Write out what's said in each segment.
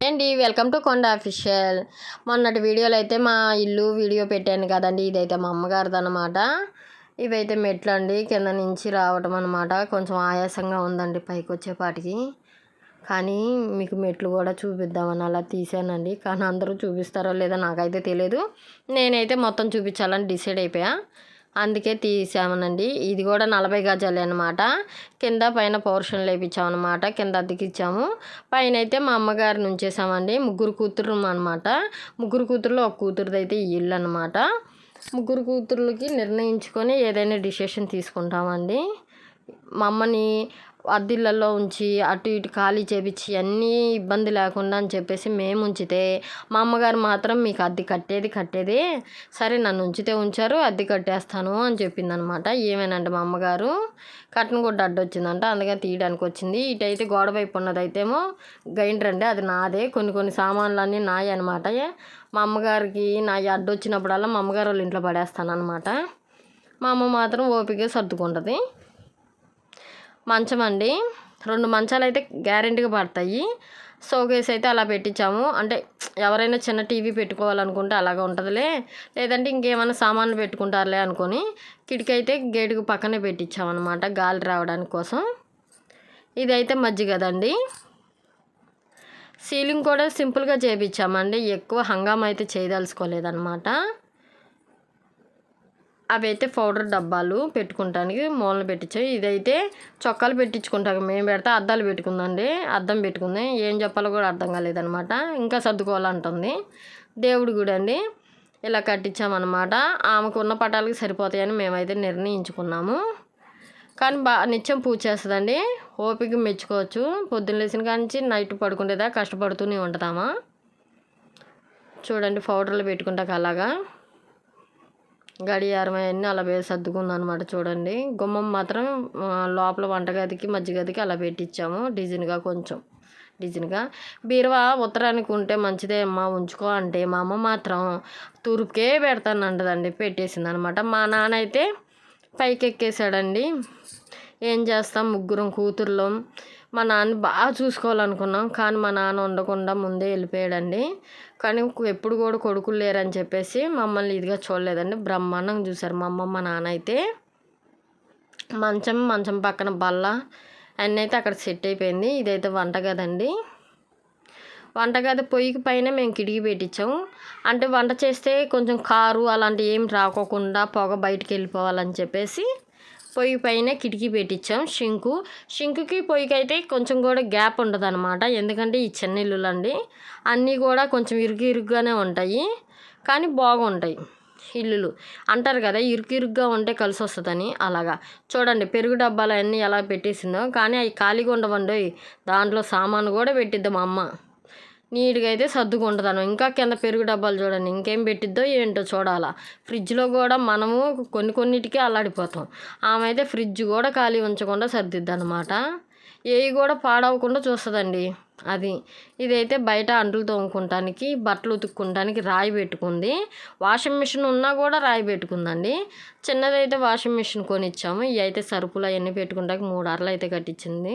అండి welcome to కొండ official. మొన్నటి వీడియోలో అయితే మా ఇల్లు వీడియో పెట్టాను కదండి ఇదైతే మా అమ్మగారిది అనమాట ఇవైతే మెట్లు అండి కింద నుంచి రావటం అనమాట కొంచెం ఆయాసంగా ఉందండి పైకి వచ్చేపాటికి కానీ మీకు మెట్లు కూడా చూపిద్దామని అలా తీసానండి కానీ అందరూ చూపిస్తారో లేదో నాకైతే తెలియదు నేనైతే మొత్తం చూపించాలని డిసైడ్ అయిపోయా. అందుకే తీసామనండి. ఇది కూడా నలభై గజాలే అనమాట కింద పైన పోర్షన్లు వేయించామన్నమాట కింద అద్దెకిచ్చాము పైన అయితే మా అమ్మగారిని ఉంచేసామండి. ముగ్గురు కూతురు అనమాట ముగ్గురు కూతురులో ఒక కూతురుది అయితే ఈ ఇల్లు అనమాట ముగ్గురు కూతుర్లకి నిర్ణయించుకొని ఏదైనా డిసిషన్ తీసుకుంటామండి. మా అమ్మని అద్దిళ్ళల్లో ఉంచి అటు ఇటు ఖాళీ చేపించి అన్నీ ఇబ్బంది లేకుండా అని చెప్పేసి మేము ఉంచితే మా అమ్మగారు మాత్రం మీకు అద్దె కట్టేది కట్టేది సరే నన్ను ఉంచితే ఉంచారు అద్దె కట్టేస్తాను అని చెప్పింది అనమాట ఏమేనంటే మా అమ్మగారు కట్టను కూడా అడ్డు వచ్చిందంట అందుకని తీయడానికి వచ్చింది. ఇటైతే గోడ వైపు ఉన్నదైతేమో గ్రైండర్ అండి అది నాదే. కొన్ని కొన్ని సామాన్లు అన్నీ నాయి అనమాట మా అమ్మగారికి నా అడ్డు వచ్చినప్పుడల్లా మా అమ్మగారు వాళ్ళ ఇంట్లో పడేస్తాను అనమాట మా అమ్మ మాత్రం ఓపిక సర్దుకుంటుంది. మంచం అండి. రెండు మంచాలు అయితే గ్యారెంటీగా పడతాయి. షోకేస్ అయితే అలా పెట్టించాము. అంటే ఎవరైనా చిన్న టీవీ పెట్టుకోవాలనుకుంటే అలాగ ఉంటుందిలే. లేదంటే ఇంకేమైనా సామాన్లు పెట్టుకుంటారులే అనుకొని కిటికీ అయితే గేటుకు పక్కనే పెట్టించామన్నమాట గాలి రావడానికి కోసం. ఇదైతే మజ్జి కదండి. సీలింగ్ కూడా సింపుల్గా చేయించామండి ఎక్కువ హంగామా అయితే చేయదలుచుకోలేదన్నమాట. అవి అయితే పౌడర్ డబ్బాలు పెట్టుకుంటానికి మూలన పెట్టించాయి. ఇదైతే చొక్కాలు పెట్టించుకుంటాం. మేము పెడితే అద్దాలు పెట్టుకుందండి. అద్దం పెట్టుకుంది. ఏం చెప్పాలో కూడా అర్థం కాలేదనమాట ఇంకా సర్దుకోవాలంటుంది. దేవుడి గుడి అండి. ఇలా కట్టించామన్నమాట. ఆమెకు ఉన్న పటాలకి సరిపోతాయని మేమైతే నిర్ణయించుకున్నాము. కానీ బాగా నిత్యం పూజ చేస్తుందండి. ఓపిక మెచ్చుకోవచ్చు. పొద్దున్న లేచిన కానించి నైట్ పడుకుంటేదా కష్టపడుతూనే ఉంటుందామా చూడండి పౌడర్లు పెట్టుకుంటాక అలాగా. గడియారం అవన్నీ అలా సర్దుకుంది అనమాట చూడండి. గుమ్మం మాత్రం లోపల వంటగదికి మధ్యగదికి అలా పెట్టించాము డిజైన్గా కొంచెం డిజైన్గా. బీరువా ఉత్తరానికి ఉంటే మంచిదే అమ్మ ఉంచుకో అంటే మా అమ్మ మాత్రం తూర్పుకే పెడతాను అంటదండి పెట్టేసింది అనమాట మా నాన్న అయితే పైకి ఎక్కేసాడండి ఏం చేస్తాం ముగ్గురం కూతుర్లం. మా నాన్న బాగా చూసుకోవాలనుకున్నాం. కానీ మా నాన్న ఉండకుండా ముందే వెళ్ళిపోయాడండి. కానీ ఎప్పుడు కూడా కొడుకులు లేరని చెప్పేసి మమ్మల్ని ఇదిగా చూడలేదండి. బ్రహ్మాండంగా చూశారు మా అమ్మమ్మ మా నాన్న అయితే. మంచం మంచం పక్కన బల్ల అన్నీ అయితే అక్కడ సెట్ అయిపోయింది. ఇదైతే వంటగది అండి వంటగది పొయ్యికి పైన మేము కిటికీ పెట్టించాము అంటే వంట చేస్తే కొంచెం కారు అలాంటివి ఏం రాకోకుండా పొగ బయటికి వెళ్ళిపోవాలని చెప్పేసి పొయ్యి పైన కిటికీ పెట్టించాం. షింకు షింకుకి పొయ్యికి అయితే కొంచెం కూడా గ్యాప్ ఉండదు అనమాట ఎందుకంటే ఈ చిన్న ఇల్లులు అండి అన్నీ కూడా కొంచెం ఇరుగు ఇరుగ్గానే ఉంటాయి. కానీ బాగుంటాయి ఇల్లులు. అంటారు కదా ఇరుకు ఇరుగ్గా ఉంటే కలిసి వస్తుందని. అలాగా. చూడండి పెరుగు డబ్బాలు అన్నీ ఎలా పెట్టేసిందో. కానీ అవి ఖాళీగా ఉండవండి. దాంట్లో సామాను కూడా పెట్టిద్దాం అమ్మ. నీట్గా అయితే సర్దుకుంటుందను ఇంకా కింద పెరుగు డబ్బాలు చూడండి ఇంకేం పెట్టిద్దో ఏంటో చూడాలా. ఫ్రిడ్జ్లో కూడా మనము కొన్ని కొన్నిటికి అల్లాడిపోతాం. ఆమె అయితే ఫ్రిడ్జ్ కూడా ఖాళీ ఉంచకుండా సర్దిద్ది అనమాట ఏవి కూడా పాడవకుండా చూస్తుందండి. అది. ఇదైతే బయట అంటులు తోముకుంటానికి బట్టలు ఉతుక్కుంటానికి రాయి పెట్టుకుంది. వాషింగ్ మిషన్ ఉన్నా కూడా రాయి పెట్టుకుందండి. చిన్నదైతే వాషింగ్ మిషన్ కొనిచ్చాము. ఇవి అయితే సరుకులు అవన్నీ పెట్టుకుంటాకి మూడు అరలు అయితే కట్టించింది.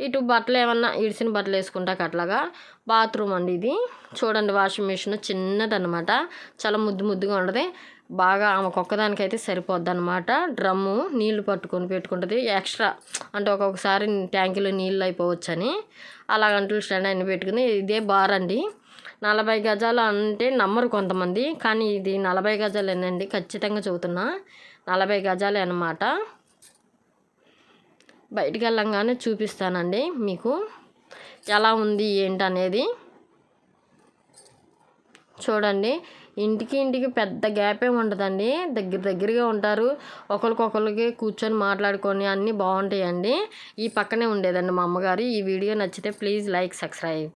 ఇటు బట్టలు ఏమన్నా ఇడిసిన బట్టలు వేసుకుంటాక అట్లాగా. బాత్రూమ్ అండి ఇది. చూడండి వాషింగ్ మిషన్ చిన్నదనమాట చాలా ముద్దు ముద్దుగా ఉండదు బాగా ఆమె ఒక్కదానికైతే సరిపోద్ది అనమాట డ్రమ్ము నీళ్ళు పట్టుకొని పెట్టుకుంటుంది. ఎక్స్ట్రా అంటే ఒక్కొక్కసారి ట్యాంకీలో నీళ్ళు అయిపోవచ్చని అలా గంటలు స్టాండ్ అన్ని పెట్టుకుంది. ఇదే బార్ అండి. నలభై గజాలు అంటే నమ్మరు కొంతమంది కానీ ఇది నలభై గజాలేనండి ఖచ్చితంగా చదువుతున్నా నలభై గజాలే అనమాట బయటికి వెళ్ళంగానే చూపిస్తానండి మీకు. ఎలా ఉంది ఏంటనేది. చూడండి. ఇంటికి ఇంటికి పెద్ద గ్యాప్ ఏమి ఉండదండి. దగ్గర దగ్గరగా ఉంటారు. ఒకరికొకరికి కూర్చొని మాట్లాడుకొని అన్నీ బాగుంటాయండి. ఈ పక్కనే ఉండేదండి మా అమ్మగారు. ఈ వీడియో నచ్చితే ప్లీజ్ లైక్ సబ్స్క్రైబ్.